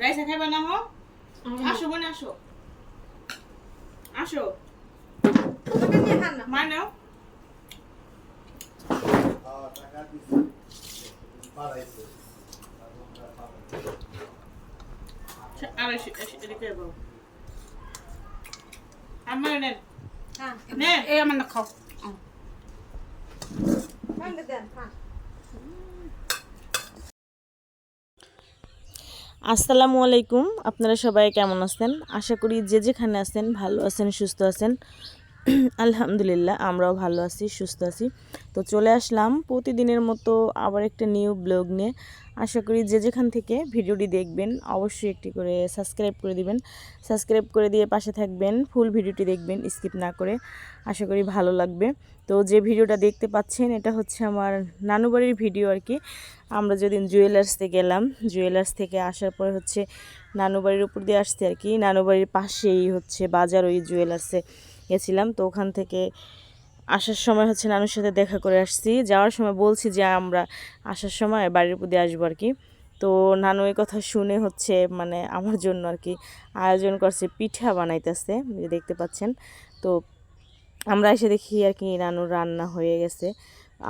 রাইসা খাইবা না হো আসো বোন আসো। আসো। মা নাও। আমার নেন। খান নেন। এই আমার না খাও। দেন খান। আসসালামু আলাইকুম। আপনারা সবাই কেমন আছেন? আশা করি যে যেখানে আছেন ভালো আছেন, সুস্থ আছেন। আলহামদুলিল্লাহ, আমরাও ভালো আছি, সুস্থ আছি। তো চলে আসলাম প্রতিদিনের মতো আবার একটা নিউ ব্লগ নিয়ে। আশা করি যে যেখান থেকে ভিডিওটি দেখবেন, অবশ্যই একটি করে সাবস্ক্রাইব করে দিবেন। সাবস্ক্রাইব করে দিয়ে পাশে থাকবেন, ফুল ভিডিওটি দেখবেন, স্কিপ না করে। আশা করি ভালো লাগবে। তো যে ভিডিওটা দেখতে পাচ্ছেন, এটা হচ্ছে আমার নানুবাড়ির ভিডিও আর কি। আমরা যেদিন জুয়েলার্সতে গেলাম, জুয়েলার্স থেকে আসার পরে হচ্ছে নানুবাড়ির উপর দিয়ে আসতে আর কি। নানুবাড়ির পাশেই হচ্ছে বাজার ওই জুয়েলার্সে। গেছিলাম, তো ওখান থেকে আসার সময় হচ্ছে নানুর সাথে দেখা করে আসছি। যাওয়ার সময় বলছি যে আমরা আসার সময় বাড়ির প্রতি আসব আর কি। তো নানু এই কথা শুনে হচ্ছে মানে আমার জন্য আর কি আয়োজন করছে, পিঠা বানাইতেছে দেখতে পাচ্ছেন। তো আমরা এসে দেখি আর কি নানুর রান্না হয়ে গেছে।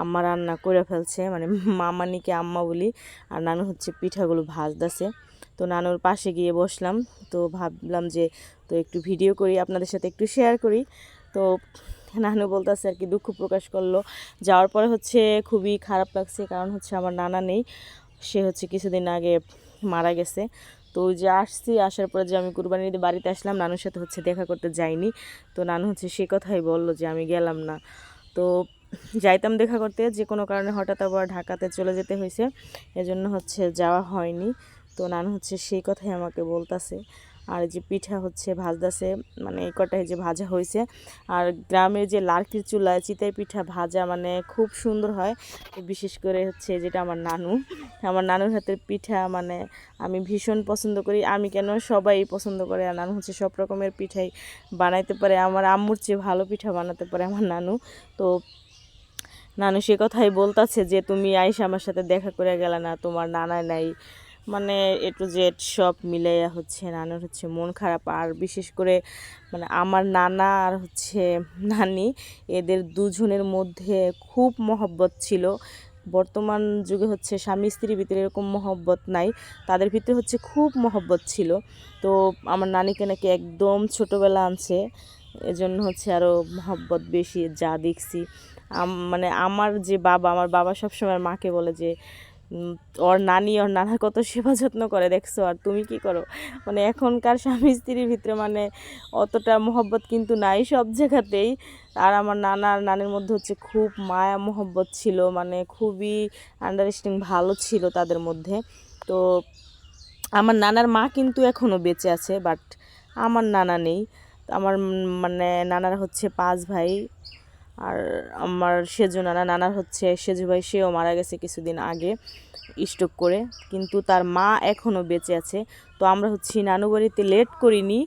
আম্মা রান্না করে ফেলছে মানে মামানিকে আম্মা বলি, আর নানু হচ্ছে পিঠাগুলো ভাজতেছে। তো নানুর পাশে গিয়ে বসলাম, তো ভাবলাম যে তো একটু ভিডিও করি, আপনাদের সাথে একটু শেয়ার করি। তো নানু বলতেছে আর কি, দুঃখ প্রকাশ করল। যাওয়ার পরে হচ্ছে খুবই খারাপ লাগছে, কারণ হচ্ছে আমার নানা নেই। সে হচ্ছে কিছুদিন আগে মারা গেছে। তো যে আসছি, আসার পরে যে আমি কুরবানি ঈদে বাড়িতে আসলাম, নানুর সাথে হচ্ছে দেখা করতে যাইনি। তো নানু হচ্ছে সে কথাই বলল যে আমি গেলাম না। তো যাইতাম দেখা করতে, যে কোনো কারণে হঠাৎ আবার ঢাকাতে চলে যেতে হয়েছে। এজন্য হচ্ছে যাওয়া হয়নি। তো নানু হচ্ছে সেই কথাই আমাকে বলতাছে। আর যে পিঠা হচ্ছে, ভাজতেছে মানে এই কটাই যে ভাজা হয়েছে। আর গ্রামের যে লার্কির চুলায় চিতাই পিঠা ভাজা মানে খুব সুন্দর হয়। বিশেষ করে হচ্ছে যেটা আমার নানু। আমার নানুর হাতের পিঠা মানে আমি ভীষণ পছন্দ করি। আমি কেন সবাই পছন্দ করে, আর নানু হচ্ছে সব রকমের পিঠাই বানাইতে পারে। আমার আম্মুর চেয়ে ভালো পিঠা বানাতে পারে আমার নানু। তো নানু সে কথাই বলতাছে যে, তুমি আইসা আমার সাথে দেখা করে গেলে না, তোমার নানা নাই। মানে এ টু জেড সব মিলাইয়া হচ্ছে নানুর হচ্ছে মন খারাপ। আর বিশেষ করে মানে আমার নানা আর হচ্ছে নানি, এদের দুজনের মধ্যে খুব মহব্বত ছিল। বর্তমান যুগে হচ্ছে স্বামী স্ত্রীর ভিতরে এরকম মহব্বত নাই, তাদের ভিতরে হচ্ছে খুব মহব্বত ছিল। তো আমার নানিকে নাকি একদম ছোটোবেলা আনছে, এজন্য হচ্ছে আরও মহব্বত বেশি, যা দেখছি। মানে আমার যে বাবা, আমার বাবা সবসময় মাকে বলে যে ওর নানি, ওর নানা কত সেবা যত্ন করে, দেখছ? আর তুমি কি করো? মানে এখনকার স্বামী স্ত্রীর ভিতরে মানে অতটা মহব্বত কিন্তু নাই সব জায়গাতেই। আর আমার নানা আর নানির মধ্যে হচ্ছে খুব মায়া মহব্বত ছিল মানে খুবই আন্ডারস্ট্যান্ডিং ভালো ছিল তাদের মধ্যে। তো আমার নানার মা কিন্তু এখনও বেঁচে আছে বাট আমার নানা নেই। আমার মানে নানার হচ্ছে পাঁচ ভাই। আর আমার সেজু নানা, নানার হচ্ছে সেজু ভাই, সেও মারা গেছে কিছুদিন আগে স্ট্রোক করে। কিন্তু তার মা এখনও বেঁচে আছে। তো আমরা হচ্ছে নানু বাড়িতে লেট করিনি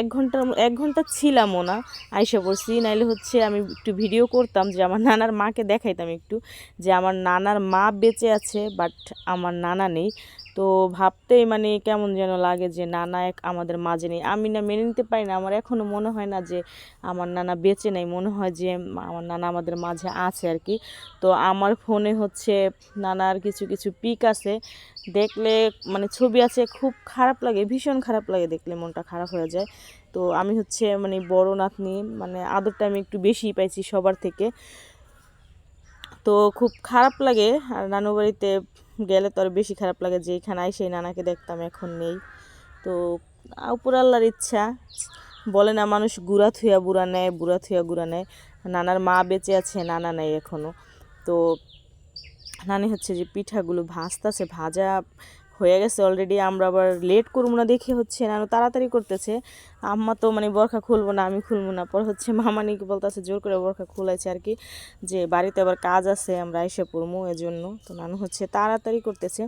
এক ঘণ্টা এক ঘণ্টা ছিলামও না, আইসা পড়ছি। নাইলে হচ্ছে আমি একটু ভিডিও করতাম যে আমার নানার মাকে দেখাইতাম একটু, যে আমার নানার মা বেঁচে আছে বাট আমার নানা নেই। তো ভাবতেই মানে কেমন যেন লাগে যে নানা এক আমাদের মাঝে নেই। আমি না মেনে নিতে পারি না। আমার এখনও মনে হয় না যে আমার নানা বেঁচে নেই। মনে হয় যে আমার নানা আমাদের মাঝে আছে আর কি। তো আমার ফোনে হচ্ছে নানার কিছু কিছু পিক আছে। দেখলে মানে ছবি আছে খুব খারাপ লাগে, ভীষণ খারাপ লাগে দেখলে মনটা খারাপ হয়ে যায়। তো আমি হচ্ছে মানে বড় নাতনি মানে আদরটা আমি একটু বেশিই পাইছি সবার থেকে। তো খুব খারাপ লাগে, আর নানু বাড়িতে গেলে তো আর বেশি খারাপ লাগে যে এখানে সেই নানাকে দেখতাম এখন নেই। তো উপর আল্লাহর ইচ্ছা, বলে না মানুষ গুড়া থুয়া বুড়া নেয়, বুড়া থুয়া গুড়া নেয়। নানার মা বেঁচে আছে, নানা নেই এখনও তো নানি হচ্ছে যে পিঠাগুলো ভাজতেছে, ভাজা হয়ে গেছে অলরেডি আমরা আবার লেট করব না দেখে হচ্ছে না, তাড়াতাড়ি করতেছে। আম্মা তো মানে বরখা খুলবো না, আমি খুলবো না। পর হচ্ছে মামা মামানিকে বলতেছে, জোর করে বরখা খুলাইছে আর কি, যে বাড়িতে আবার কাজ আছে, আমরা এসে পড়ব এজন্য। তো নানু হচ্ছে তাড়াতাড়ি করতেছে।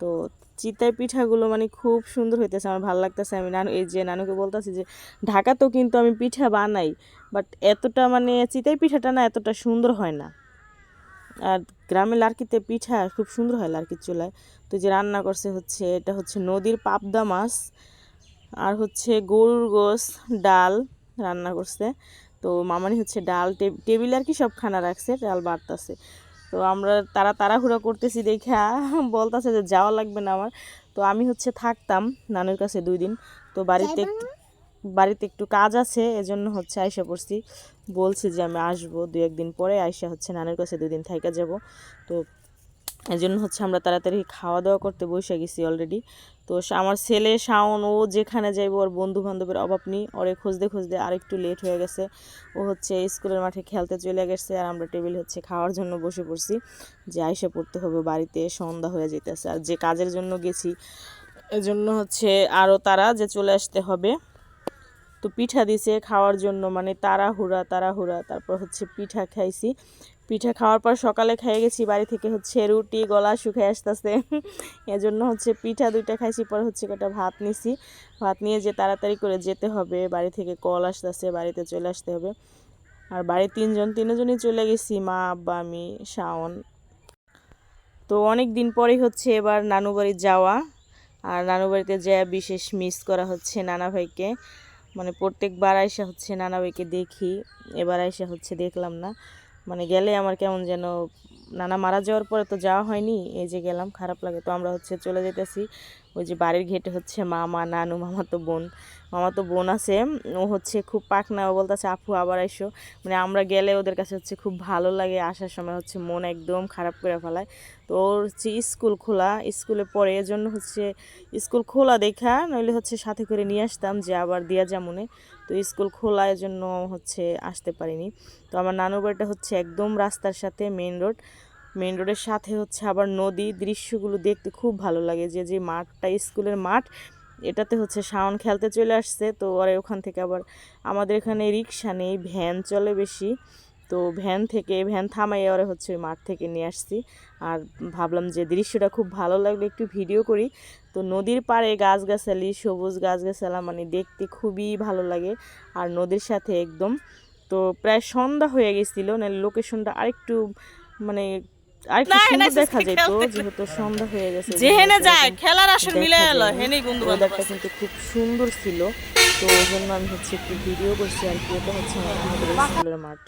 তো চিতাই পিঠাগুলো মানে খুব সুন্দর হইতেছে, আমার ভালো লাগতেছে। আমি নানু, এই যে নানুকে বলতেছি যে, ঢাকাতেও কিন্তু আমি পিঠা বানাই বাট এতটা মানে চিতাই পিঠাটা না এতটা সুন্দর হয় না। আর গ্রামে লার্কিতে পিঠা খুব সুন্দর হয় লার্কির চুলায়। তো যে রান্না করছে হচ্ছে, এটা হচ্ছে নদীর পাবদা মাছ আর হচ্ছে গরুর গোস ডাল রান্না করছে। তো মামানি হচ্ছে ডাল টেবিলে আর কি সব খানা রাখছে, ডাল বাড়তাছে। তো আমরা তারা তাড়াহুড়া করতেছি দেখা, বলতেছে যে যাওয়া লাগবে না আমার। তো আমি হচ্ছে থাকতাম নানুর কাছে দুই দিন। তো বাড়িতে বাড়িতে একটু কাজ আছে, এজন্য হচ্ছে আয়সা পড়ছি। বলছি যে আমি আসব দু একদিন পরে আয়সা হচ্ছে নানুর কাছে দুদিন থাইকা যাব। তো এই জন্য হচ্ছে আমরা তাড়াতাড়ি খাওয়া দাওয়া করতে বসে গেছি অলরেডি তো আমার ছেলে শাওন, ও যেখানে যাইব, ওর বন্ধু বান্ধবের অভাব নেই। ওরে খুঁজতে খুঁজতে আর একটু লেট হয়ে গেছে। ও হচ্ছে স্কুলের মাঠে খেলতে চলে গেছে আর আমরা টেবিল হচ্ছে খাওয়ার জন্য বসে পড়ছি। যে আইসা পড়তে হবে, বাড়িতে সন্ধ্যা হয়ে যেতেছে আর যে কাজের জন্য গেছি, এজন্য হচ্ছে আরও তারা যে চলে আসতে হবে। তো পিঠা দিছে খাওয়ার জন্য মানে তাড়াহুড়া তাড়াহুড়া, তারপর হচ্ছে পিঠা খাইছি। পিঠা খাওয়ার পর সকালে খেয়ে গেছি, বাড়ি থেকে হচ্ছে রুটি, গলা শুকিয়ে আসতেছে। এজন্য হচ্ছে পিঠা দুইটা খাইছি, পর হচ্ছে কটা ভাত নিছি। ভাত নিয়ে যে তাড়াতাড়ি করে যেতে হবে, বাড়ি থেকে কল আসতেছে, বাড়িতে চলে আসতে হবে। আর বাড়ির তিনজন, তিনজনই চলে গেছি, মা, আব্বা, আমি, শাওন। তো অনেক দিন পরেই হচ্ছে এবার নানু বাড়ি যাওয়া। আর নানু বাড়িতে যা বিশেষ মিস করা হচ্ছে নানা ভাইকে। মানে প্রত্যেকবার আইসা হচ্ছে নানা ভাইকে দেখি, এবার আইসা হচ্ছে দেখলাম না। মানে গেলে আমার কেমন যেন নানা মারা যাওয়ার পরে তো যাওয়া হয়নি, এই যে গেলাম, খারাপ লাগে। তো আমরা হচ্ছে চলে যেতেছি ওই যে বাড়ির ঘেটে হচ্ছে মামা, নানু মামা তো বোন। মামা তো বোন আছে, ও হচ্ছে খুব পাকনা ও বলতেছে, আপু, আবার আইসো। মানে আমরা গেলে ওদের কাছে হচ্ছে খুব ভালো লাগে, আসার সময় হচ্ছে মন একদম খারাপ করে ফেলায়। তো ওর হচ্ছে স্কুল খোলা, স্কুলে পড়ে এজন্য হচ্ছে স্কুল খোলা দেখা, নইলে হচ্ছে সাথে করে নিয়ে আসতাম যে আবার দিয়া যেমনে তো স্কুল খোলা এজন্য হচ্ছে আসতে পারিনি। তো আমার নানুর বাড়িটা হচ্ছে একদম রাস্তার সাথে মেন রোড। মেন রোডের সাথে হচ্ছে আবার নদী দৃশ্যগুলো দেখতে খুব ভালো লাগে, যে যে মাঠটা, স্কুলের মাঠ এটাতে হচ্ছে শাওন খেলতে চলে আসছে, তো ওরা ওখান থেকে আবার আমাদের এখানে রিক্সা নেই, ভ্যান চলে বেশি। তো ভ্যান থেকে, ভ্যান থামাইয়ে ওরা হচ্ছে ওই মাঠ থেকে নিয়ে আসছি। আর ভাবলাম যে দৃশ্যটা খুব ভালো লাগলে একটু ভিডিও করি। তো নদীর পাড়ে গাছগাছালি, সবুজ গাছগাছালা মানে দেখতে খুবই ভালো লাগে। আর নদীর সাথে একদম, তো প্রায় সন্ধ্যা হয়ে গেছিল না লোকেশনটা আরেকটু মানে না, সুন্দর দেখা যেত তো যেহেতু সন্ধ্যা হয়ে গেছে যেহেনে যেহেতু যায় খেলার আসর মিলে এলো। হেনেই বন্ধু ওয়েদারটা কিন্তু খুব সুন্দর ছিল তো ওই জন্য আমি হচ্ছে একটু ভিডিও করছি আর কি এটা হচ্ছে আমাদের স্কুলের মাঠ